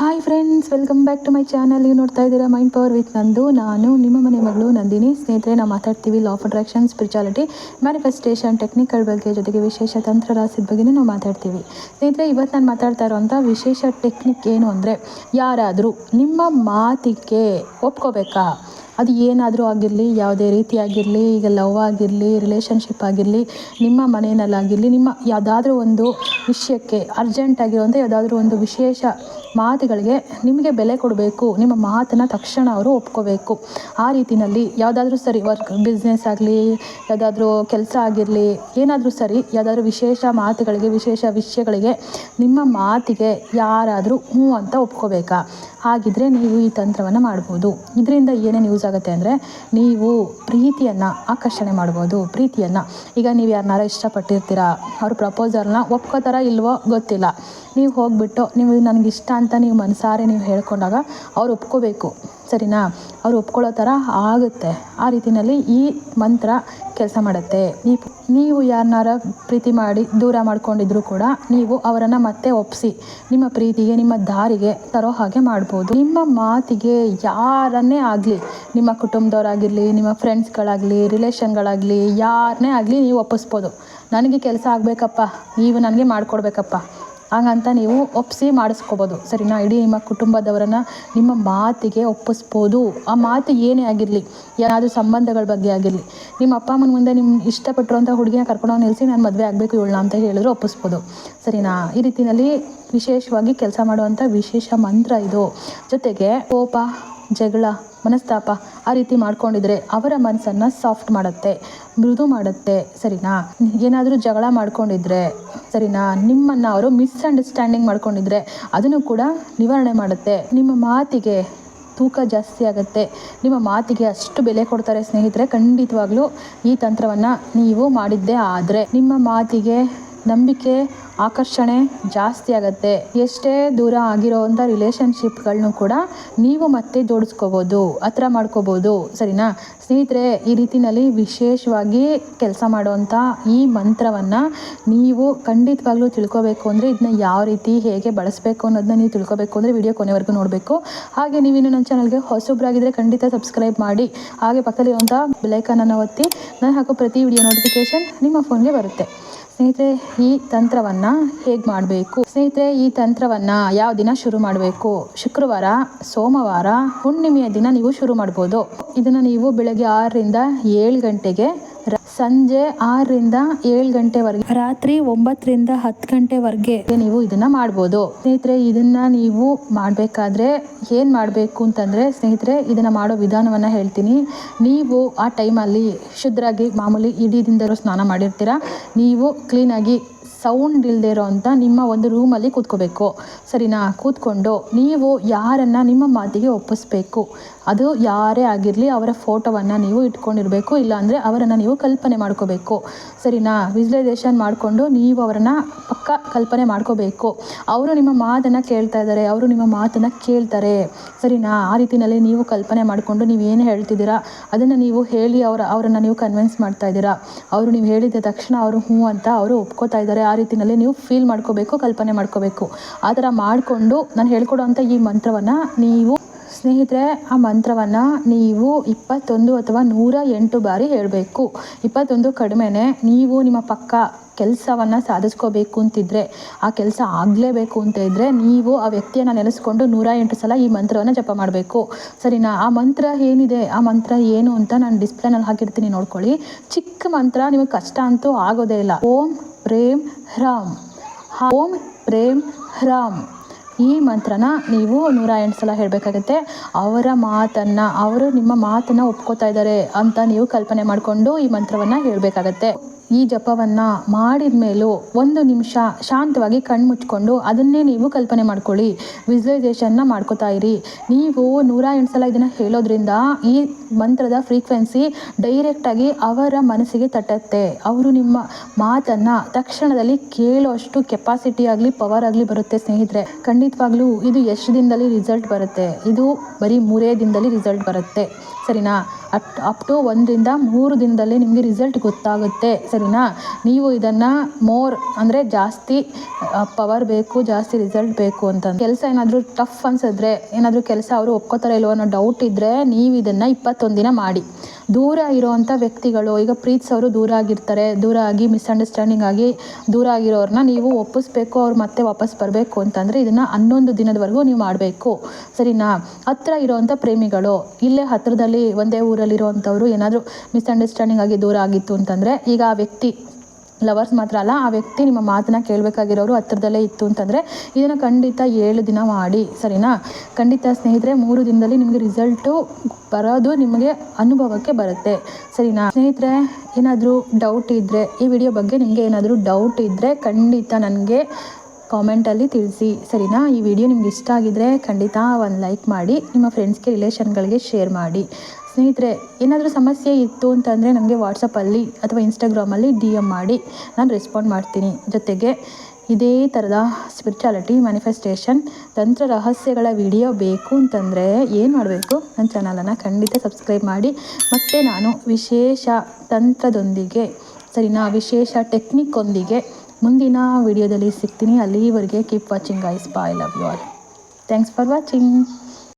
Hi friends welcome back to my channel ನೀವು ನೋಡ್ತಾ ಇದ್ದೀರಾ ಮೈಂಡ್ ಪವರ್ ವಿತ್ ನಂದು. ನಾನು ನಿಮ್ಮ ಮನೆ ಮಗಳು ನಂದಿನಿ. ಸ್ನೇಹಿತರೆ ನಾವು ಮಾತಾಡ್ತೀವಿ law of attraction spirituality manifestation technical ಬಗ್ಗೆ ಜೊತೆಗೆ ವಿಶೇಷ ತಂತ್ರ ರಾಸಿದ ಬಗ್ಗೆ ನಾವು ಮಾತಾಡ್ತೀವಿ. ಸ್ನೇಹಿತರೆ ಇವತ್ತು ನಾನು ಮಾತಾಡ್ತಾ ಇರೋವಂಥ ವಿಶೇಷ ಟೆಕ್ನಿಕ್ ಏನು ಅಂದರೆ ಯಾರಾದರೂ ನಿಮ್ಮ ಮಾತಿಗೆ ಒಪ್ಕೋಬೇಕಾ? ಅದು ಏನಾದರೂ ಆಗಿರಲಿ, ಯಾವುದೇ ರೀತಿ ಆಗಿರಲಿ, ಈಗ ಲವ್ ಆಗಿರಲಿ ರಿಲೇಷನ್ಶಿಪ್ ಆಗಿರಲಿ, ನಿಮ್ಮ ಮನೆಯಲ್ಲಾಗಿರಲಿ, ನಿಮ್ಮ ಯಾವುದಾದ್ರೂ ಒಂದು ವಿಷಯಕ್ಕೆ ಅರ್ಜೆಂಟ್ ಆಗಿರುವಂಥ ಯಾವುದಾದ್ರೂ ಒಂದು ವಿಶೇಷ ಮಾತುಗಳಿಗೆ ನಿಮಗೆ ಬೆಲೆ ಕೊಡಬೇಕು. ನಿಮ್ಮ ಮಾತನ್ನು ತಕ್ಷಣ ಅವರು ಒಪ್ಕೋಬೇಕು. ಆ ರೀತಿಯಲ್ಲಿ ಯಾವುದಾದ್ರೂ ಸರಿ ವರ್ಕ್ ಬಿಸ್ನೆಸ್ ಆಗಲಿ, ಯಾವುದಾದ್ರೂ ಕೆಲಸ ಆಗಿರಲಿ, ಏನಾದರೂ ಸರಿ ಯಾವುದಾದ್ರೂ ವಿಶೇಷ ಮಾತುಗಳಿಗೆ, ವಿಶೇಷ ವಿಷಯಗಳಿಗೆ ನಿಮ್ಮ ಮಾತಿಗೆ ಯಾರಾದರೂ ಹ್ಞೂ ಅಂತ ಒಪ್ಕೋಬೇಕಾ? ಹಾಗಿದ್ರೆ ನೀವು ಈ ತಂತ್ರವನ್ನು ಮಾಡ್ಬೋದು. ಇದರಿಂದ ಏನೇನು ಯೂಸ್ ಆಗುತ್ತೆ ಅಂದರೆ ನೀವು ಪ್ರೀತಿಯನ್ನು ಆಕರ್ಷಣೆ ಮಾಡ್ಬೋದು, ಪ್ರೀತಿಯನ್ನು. ಈಗ ನೀವು ಯಾರನ್ನಾರ ಇಷ್ಟಪಟ್ಟಿರ್ತೀರ, ಅವ್ರ ಪ್ರಪೋಸಲ್ನ ಒಪ್ಕೋತಾರ ಇಲ್ವೋ ಗೊತ್ತಿಲ್ಲ. ನೀವು ಹೋಗ್ಬಿಟ್ಟು, ನೀವು ನನಗಿಷ್ಟ ಅಂತ ನೀವು ಮನಸಾರೆ ನೀವು ಹೇಳ್ಕೊಂಡಾಗ ಅವ್ರು ಒಪ್ಕೋಬೇಕು. ಸರಿನಾ? ಅವ್ರು ಒಪ್ಕೊಳ್ಳೋ ಥರ ಆಗುತ್ತೆ. ಆ ರೀತಿಯಲ್ಲಿ ಈ ಮಂತ್ರ ಕೆಲಸ ಮಾಡುತ್ತೆ. ನೀವು ಯಾರನ್ನಾರ ಪ್ರೀತಿ ಮಾಡಿ, ದೂರ ಮಾಡ್ಕೊಂಡಿದ್ರು ಕೂಡ ನೀವು ಅವರನ್ನು ಮತ್ತೆ ಒಪ್ಪಿಸಿ ನಿಮ್ಮ ಪ್ರೀತಿಗೆ, ನಿಮ್ಮ ದಾರಿಗೆ ತರೋ ಹಾಗೆ ಮಾಡ್ಬೋದು. ನಿಮ್ಮ ಮಾತಿಗೆ ಯಾರನ್ನೇ ಆಗಲಿ, ನಿಮ್ಮ ಕುಟುಂಬದವರಾಗಿರಲಿ, ನಿಮ್ಮ ಫ್ರೆಂಡ್ಸ್ಗಳಾಗಲಿ ರಿಲೇಷನ್ಗಳಾಗಲಿ ಯಾರನ್ನೇ ಆಗಲಿ ನೀವು ಒಪ್ಪಿಸ್ಬೋದು. ನನಗೆ ಕೆಲಸ ಆಗಬೇಕಪ್ಪ, ನೀವು ನನಗೆ ಮಾಡಿಕೊಡ್ಬೇಕಪ್ಪ. ಹಾಗಂತ ನೀವು ಒಪ್ಪಿಸಿ ಮಾಡಿಸ್ಕೋಬೋದು. ಸರಿನಾ? ಇಡೀ ನಿಮ್ಮ ಕುಟುಂಬದವರನ್ನು ನಿಮ್ಮ ಮಾತಿಗೆ ಒಪ್ಪಿಸ್ಬೋದು. ಆ ಮಾತು ಏನೇ ಆಗಿರಲಿ ಯಾರಾದರೂ ಸಂಬಂಧಗಳ ಬಗ್ಗೆ ಆಗಿರಲಿ, ನಿಮ್ಮ ಅಪ್ಪ ಅಮ್ಮನ ಮುಂದೆ ನಿಮ್ಮ ಇಷ್ಟಪಟ್ಟಿರುವಂಥ ಹುಡುಗಿನ ಕರ್ಕೊಂಡು ನಿಲ್ಲಿಸಿ ನಾನು ಮದುವೆ ಆಗಬೇಕು ಇವಳನ್ನ ಅಂತ ಹೇಳಿದ್ರು ಒಪ್ಪಿಸ್ಬೋದು. ಸರಿನಾ? ಈ ರೀತಿಯಲ್ಲಿ ವಿಶೇಷವಾಗಿ ಕೆಲಸ ಮಾಡುವಂಥ ವಿಶೇಷ ಮಂತ್ರ ಇದು. ಜೊತೆಗೆ ಕೋಪ ಜಗಳ, ಮನಸ್ತಾಪ ಆ ರೀತಿ ಮಾಡ್ಕೊಂಡಿದ್ರೆ ಅವರ ಮನಸ್ಸನ್ನು ಸಾಫ್ಟ್ ಮಾಡುತ್ತೆ, ಮೃದು ಮಾಡುತ್ತೆ. ಸರಿನಾ? ಏನಾದರೂ ಜಗಳ ಮಾಡ್ಕೊಂಡಿದ್ರೆ, ಸರಿನಾ? ನಿಮ್ಮನ್ನು ಅವರು ಮಿಸ್ಅಂಡರ್ಸ್ಟ್ಯಾಂಡಿಂಗ್ ಮಾಡ್ಕೊಂಡಿದ್ರೆ ಅದನ್ನು ಕೂಡ ನಿವಾರಣೆ ಮಾಡುತ್ತೆ. ನಿಮ್ಮ ಮಾತಿಗೆ ತೂಕ ಜಾಸ್ತಿ ಆಗುತ್ತೆ. ನಿಮ್ಮ ಮಾತಿಗೆ ಅಷ್ಟು ಬೆಲೆ ಕೊಡ್ತಾರೆ ಸ್ನೇಹಿತರೆ, ಖಂಡಿತವಾಗ್ಲೂ ಈ ತಂತ್ರವನ್ನು ನೀವು ಮಾಡಿದ್ದೇ ಆದರೆ ನಿಮ್ಮ ಮಾತಿಗೆ ನಂಬಿಕೆ, ಆಕರ್ಷಣೆ ಜಾಸ್ತಿ ಆಗುತ್ತೆ. ಎಷ್ಟೇ ದೂರ ಆಗಿರೋವಂಥ ರಿಲೇಷನ್ಶಿಪ್ಗಳನ್ನೂ ಕೂಡ ನೀವು ಮತ್ತೆ ಜೋಡಿಸ್ಕೋಬೋದು, ಹತ್ರ ಮಾಡ್ಕೋಬೋದು, ಸರಿನಾ? ಸ್ನೇಹಿತರೆ, ಈ ರೀತಿಯಲ್ಲಿ ವಿಶೇಷವಾಗಿ ಕೆಲಸ ಮಾಡುವಂಥ ಈ ಮಂತ್ರವನ್ನು ನೀವು ಖಂಡಿತವಾಗ್ಲೂ ತಿಳ್ಕೊಬೇಕು ಅಂದರೆ ಇದನ್ನ ಯಾವ ರೀತಿ, ಹೇಗೆ ಬಳಸಬೇಕು ಅನ್ನೋದನ್ನ ನೀವು ತಿಳ್ಕೊಬೇಕು ಅಂದರೆ ವಿಡಿಯೋ ಕೊನೆವರೆಗೂ ನೋಡಬೇಕು. ಹಾಗೆ ನೀವಿನ್ನು ನನ್ನ ಚಾನಲ್ಗೆ ಹೊಸೊಬ್ಬರಾಗಿದ್ದರೆ ಖಂಡಿತ ಸಬ್ಸ್ಕ್ರೈಬ್ ಮಾಡಿ. ಹಾಗೆ ಪಕ್ಕದಲ್ಲಿರುವಂಥ ಬೆಲೈಕನನ್ನು ಒತ್ತಿ, ನಾನು ಹಾಕೋ ಪ್ರತಿ ವಿಡಿಯೋ ನೋಟಿಫಿಕೇಷನ್ ನಿಮ್ಮ ಫೋನ್ಗೆ ಬರುತ್ತೆ. ಸ್ನೇಹಿತರೆ, ಈ ತಂತ್ರವನ್ನು ಹೇಗೆ ಮಾಡಬೇಕು? ಸ್ನೇಹಿತರೆ, ಈ ತಂತ್ರವನ್ನು ಯಾವ ದಿನ ಶುರು ಮಾಡಬೇಕು? ಶುಕ್ರವಾರ, ಸೋಮವಾರ, ಹುಣ್ಣಿಮೆಯ ದಿನ ನೀವು ಶುರು ಮಾಡ್ಬೋದು. ಇದನ್ನು ನೀವು ಬೆಳಗ್ಗೆ ಆರರಿಂದ ಏಳು ಗಂಟೆಗೆ ಸಂಜೆ ಆರರಿಂದ ಏಳು ಗಂಟೆವರೆಗೆ. ರಾತ್ರಿ ಒಂಬತ್ತರಿಂದ ಹತ್ತು ಗಂಟೆವರೆಗೆ ನೀವು ಇದನ್ನ ಮಾಡ್ಬೋದು. ಸ್ನೇಹಿತರೆ, ಇದನ್ನ ನೀವು ಮಾಡಬೇಕಾದ್ರೆ ಏನು ಮಾಡಬೇಕು ಅಂತಂದರೆ, ಸ್ನೇಹಿತರೆ, ಇದನ್ನ ಮಾಡೋ ವಿಧಾನವನ್ನು ಹೇಳ್ತೀನಿ. ನೀವು ಆ ಟೈಮಲ್ಲಿ ಶುದ್ಧರಾಗಿ ಮಾಮೂಲಿ ಇಡೀ ದಿನದಲ್ಲೂ ಸ್ನಾನ ಮಾಡಿರ್ತೀರ? ನೀವು ಕ್ಲೀನಾಗಿ ಸೌಂಡ್ ಇಲ್ಲದೆ ಇರೋ ಅಂತ ನಿಮ್ಮ ಒಂದು ರೂಮಲ್ಲಿ ಕೂತ್ಕೋಬೇಕು. ಸರಿನಾ? ಕೂತ್ಕೊಂಡು ನೀವು ಯಾರನ್ನು ನಿಮ್ಮ ಮಾತಿಗೆ ಒಪ್ಪಿಸ್ಬೇಕು? ಅದು ಯಾರೇ ಆಗಿರಲಿ ಅವರ ಫೋಟೋವನ್ನು ನೀವು ಇಟ್ಕೊಂಡಿರಬೇಕು, ಇಲ್ಲಾಂದರೆ ಅವರನ್ನು ನೀವು ಕಲ್ಪನೆ ಮಾಡ್ಕೋಬೇಕು. ಸರಿನಾ? ವಿಜುವಲೈಸೇಷನ್ ಮಾಡಿಕೊಂಡು ನೀವು ಅವರನ್ನು ಪಕ್ಕ ಕಲ್ಪನೆ ಮಾಡ್ಕೋಬೇಕು. ಅವರು ನಿಮ್ಮ ಮಾತನ್ನು ಕೇಳ್ತಾ ಇದ್ದಾರೆ, ಅವರು ನಿಮ್ಮ ಮಾತನ್ನು ಕೇಳ್ತಾರೆ. ಸರಿನಾ? ಆ ರೀತಿಯಲ್ಲಿ ನೀವು ಕಲ್ಪನೆ ಮಾಡಿಕೊಂಡು ನೀವು ಏನು ಹೇಳ್ತಿದ್ದೀರಾ? ಅದನ್ನು ನೀವು ಹೇಳಿ ಅವರ, ಅವರನ್ನು ನೀವು ಕನ್ವಿನ್ಸ್ ಮಾಡ್ತಾ ಇದ್ದೀರಾ? ಅವರು ನೀವು ಹೇಳಿದ ತಕ್ಷಣ ಅವರು ಹ್ಞೂ ಅಂತ ಅವರು ಒಪ್ಕೋತಾ ಇದ್ದಾರೆ. ಆ ರೀತಿಯಲ್ಲಿ ನೀವು ಫೀಲ್ ಮಾಡ್ಕೋಬೇಕು, ಕಲ್ಪನೆ ಮಾಡ್ಕೋಬೇಕು. ಆ ಥರ ಮಾಡಿಕೊಂಡು ನಾನು ಹೇಳ್ಕೊಡೋವಂಥ ಈ ಮಂತ್ರವನ್ನು ನೀವು ಸ್ನೇಹಿತರೆ, ಆ ಮಂತ್ರವನ್ನು ನೀವು ಇಪ್ಪತ್ತೊಂದು ಅಥವಾ ನೂರ ಎಂಟು ಬಾರಿ ಹೇಳಬೇಕು. ಇಪ್ಪತ್ತೊಂದು ಕಡಿಮೆನೆ ನೀವು ನಿಮ್ಮ ಪಕ್ಕ ಕೆಲಸವನ್ನು ಸಾಧಿಸ್ಕೋಬೇಕು ಅಂತಿದ್ರೆ, ಆ ಕೆಲಸ ಆಗಲೇಬೇಕು ಅಂತ ಇದ್ದರೆ ನೀವು ಆ ವ್ಯಕ್ತಿಯನ್ನು ನೆನೆಸ್ಕೊಂಡು ನೂರ ಎಂಟು ಸಲ ಈ ಮಂತ್ರವನ್ನು ಜಪ ಮಾಡಬೇಕು. ಸರಿನಾ? ಆ ಮಂತ್ರ ಏನಿದೆ? ಆ ಮಂತ್ರ ಏನು ಅಂತ ನಾನು ಡಿಸ್ಪ್ಲೇನಲ್ಲಿ ಹಾಕಿರ್ತೀನಿ ನೋಡ್ಕೊಳ್ಳಿ. ಚಿಕ್ಕ ಮಂತ್ರ ನಿಮಗೆ ಕಷ್ಟ ಅಂತೂ ಆಗೋದೇ ಇಲ್ಲ. ಓಂ, ಪ್ರೇಮ್ ರಾಮ್ ಓಂ, ಪ್ರೇಮ್, ಹ್ರಾಮ್. ಈ ಮಂತ್ರನ ನೀವು ನೂರ ಎಂಟು ಸಲ ಹೇಳಬೇಕಾಗತ್ತೆ. ಅವರ ಮಾತನ್ನು, ಅವರು ನಿಮ್ಮ ಮಾತನ್ನು ಒಪ್ಕೋತಾ ಇದ್ದಾರೆ ಅಂತ ನೀವು ಕಲ್ಪನೆ ಮಾಡಿಕೊಂಡು ಈ ಮಂತ್ರವನ್ನು ಹೇಳಬೇಕಾಗತ್ತೆ. ಈ ಜಪವನ್ನು ಮಾಡಿದ ಮೇಲೂ ಒಂದು ನಿಮಿಷ ಶಾಂತವಾಗಿ ಕಣ್ಣು ಮುಚ್ಕೊಂಡು ಅದನ್ನೇ ನೀವು ಕಲ್ಪನೆ ಮಾಡ್ಕೊಳ್ಳಿ. ವಿಜುವಲೈಸೇಷನ್ನ ಮಾಡ್ಕೋತಾ ಇರಿ. ನೀವು ನೂರ ಎಂಟು ಸಲ ಇದನ್ನು ಹೇಳೋದ್ರಿಂದ ಈ ಮಂತ್ರದ ಫ್ರೀಕ್ವೆನ್ಸಿ ಡೈರೆಕ್ಟಾಗಿ ಅವರ ಮನಸ್ಸಿಗೆ ತಟ್ಟತ್ತೆ. ಅವರು ನಿಮ್ಮ ಮಾತನ್ನು ತಕ್ಷಣದಲ್ಲಿ ಕೇಳೋಷ್ಟು ಕೆಪಾಸಿಟಿ ಆಗಲಿ, ಪವರ್ ಆಗಲಿ ಬರುತ್ತೆ ಸ್ನೇಹಿತರೆ. ಖಂಡಿತವಾಗ್ಲೂ ಇದು ಎಷ್ಟು ದಿನದಲ್ಲಿ ರಿಸಲ್ಟ್ ಬರುತ್ತೆ? ಇದು ಬರೀ ಮೂರೇ ದಿನದಲ್ಲಿ ರಿಸಲ್ಟ್ ಬರುತ್ತೆ. ಸರಿನಾ? ಅಪ್ ಅಪ್ ಟು ಒಂದರಿಂದ ಮೂರು ದಿನದಲ್ಲಿ ನಿಮಗೆ ರಿಸಲ್ಟ್ ಗೊತ್ತಾಗುತ್ತೆ, ಸರಿನಾ? ನೀವು ಇದನ್ನು ಮೋರ್ ಅಂದರೆ ಜಾಸ್ತಿ ಪವರ್ ಬೇಕು, ಜಾಸ್ತಿ ರಿಸಲ್ಟ್ ಬೇಕು ಅಂತ ಕೆಲಸ ಏನಾದರೂ ಟಫ್ ಅನ್ಸಿದ್ರೆ, ಏನಾದರೂ ಕೆಲಸ ಅವರು ಒಪ್ಕೋತಾರೆ ಇಲ್ವೋ ಅನ್ನೋ ಡೌಟ್ ಇದ್ದರೆ ನೀವು ಇದನ್ನು ಇಪ್ಪತ್ತೊಂದು ದಿನ ಮಾಡಿ. ದೂರ ಇರೋವಂಥ ವ್ಯಕ್ತಿಗಳು, ಈಗ ಪ್ರೀತಿಸೋರು ದೂರ ಆಗಿರ್ತಾರೆ, ದೂರ ಆಗಿ ಮಿಸ್ಅಂಡರ್ಸ್ಟ್ಯಾಂಡಿಂಗ್ ಆಗಿ ದೂರ ಆಗಿರೋರನ್ನ ನೀವು ಒಪ್ಪಿಸ್ಬೇಕು, ಅವ್ರು ಮತ್ತೆ ವಾಪಸ್ ಬರಬೇಕು ಅಂತಂದರೆ ಇದನ್ನು ಹನ್ನೊಂದು ದಿನದವರೆಗೂ ನೀವು ಮಾಡಬೇಕು. ಸರಿನಾ? ಹತ್ರ ಇರೋವಂಥ ಪ್ರೇಮಿಗಳು, ಇಲ್ಲೇ ಹತ್ತಿರದಲ್ಲಿ ಒಂದೇ ಊರಲ್ಲಿರುವಂಥವ್ರು ಏನಾದರೂ ಮಿಸ್ಅಂಡರ್ಸ್ಟ್ಯಾಂಡಿಂಗ್ ಆಗಿ ದೂರ ಆಗಿತ್ತು ಅಂತಂದರೆ ಈಗ ಆ ವ್ಯಕ್ತಿ ಲವರ್ಸ್ ಮಾತ್ರ ಅಲ್ಲ, ಆ ವ್ಯಕ್ತಿ ನಿಮ್ಮ ಮಾತನ್ನ ಕೇಳಬೇಕಾಗಿರೋರು ಹತ್ರದಲ್ಲೇ ಇತ್ತು ಅಂತಂದರೆ ಇದನ್ನು ಖಂಡಿತ ಏಳು ದಿನ ಮಾಡಿ, ಸರಿನಾ? ಖಂಡಿತ ಸ್ನೇಹಿತರೆ, ಮೂರು ದಿನದಲ್ಲಿ ನಿಮಗೆ ರಿಸಲ್ಟು ಬರೋದು ನಿಮಗೆ ಅನುಭವಕ್ಕೆ ಬರುತ್ತೆ, ಸರಿನಾ? ಸ್ನೇಹಿತರೆ, ಏನಾದರೂ ಡೌಟ್ ಇದ್ದರೆ ಈ ವಿಡಿಯೋ ಬಗ್ಗೆ ನಿಮಗೆ ಏನಾದರೂ ಡೌಟ್ ಇದ್ದರೆ ಖಂಡಿತ ನನಗೆ ಕಾಮೆಂಟಲ್ಲಿ ತಿಳಿಸಿ, ಸರಿನಾ? ಈ ವಿಡಿಯೋ ನಿಮ್ಗೆ ಇಷ್ಟ ಆಗಿದ್ರೆ ಖಂಡಿತ ಒಂದು ಲೈಕ್ ಮಾಡಿ, ನಿಮ್ಮ ಫ್ರೆಂಡ್ಸ್ಗೆ ರಿಲೇಷನ್ಗಳಿಗೆ ಶೇರ್ ಮಾಡಿ. ಸ್ನೇಹಿತರೆ, ಏನಾದರೂ ಸಮಸ್ಯೆ ಇತ್ತು ಅಂತಂದರೆ ನನಗೆ ವಾಟ್ಸಪ್ಪಲ್ಲಿ ಅಥವಾ ಇನ್ಸ್ಟಾಗ್ರಾಮಲ್ಲಿ ಡಿ ಎಂ ಮಾಡಿ, ನಾನು ರೆಸ್ಪಾಂಡ್ ಮಾಡ್ತೀನಿ. ಜೊತೆಗೆ ಇದೇ ಥರದ ಸ್ಪಿರಿಚುಯಾಲಿಟಿ ಮ್ಯಾನಿಫೆಸ್ಟೇಷನ್ ತಂತ್ರ ರಹಸ್ಯಗಳ ವಿಡಿಯೋ ಬೇಕು ಅಂತಂದರೆ ಏನು ಮಾಡಬೇಕು? ನನ್ನ ಚಾನಲನ್ನು ಖಂಡಿತ ಸಬ್ಸ್ಕ್ರೈಬ್ ಮಾಡಿ. ಮತ್ತು ನಾನು ವಿಶೇಷ ತಂತ್ರದೊಂದಿಗೆ, ಸರಿನಾ? ವಿಶೇಷ ಟೆಕ್ನಿಕ್ಕೊಂದಿಗೆ ಮುಂದಿನ ವಿಡಿಯೋದಲ್ಲಿ ಸಿಗ್ತೀನಿ. ಅಲ್ಲಿವರೆಗೆ keep watching ice bye love you all thanks for watching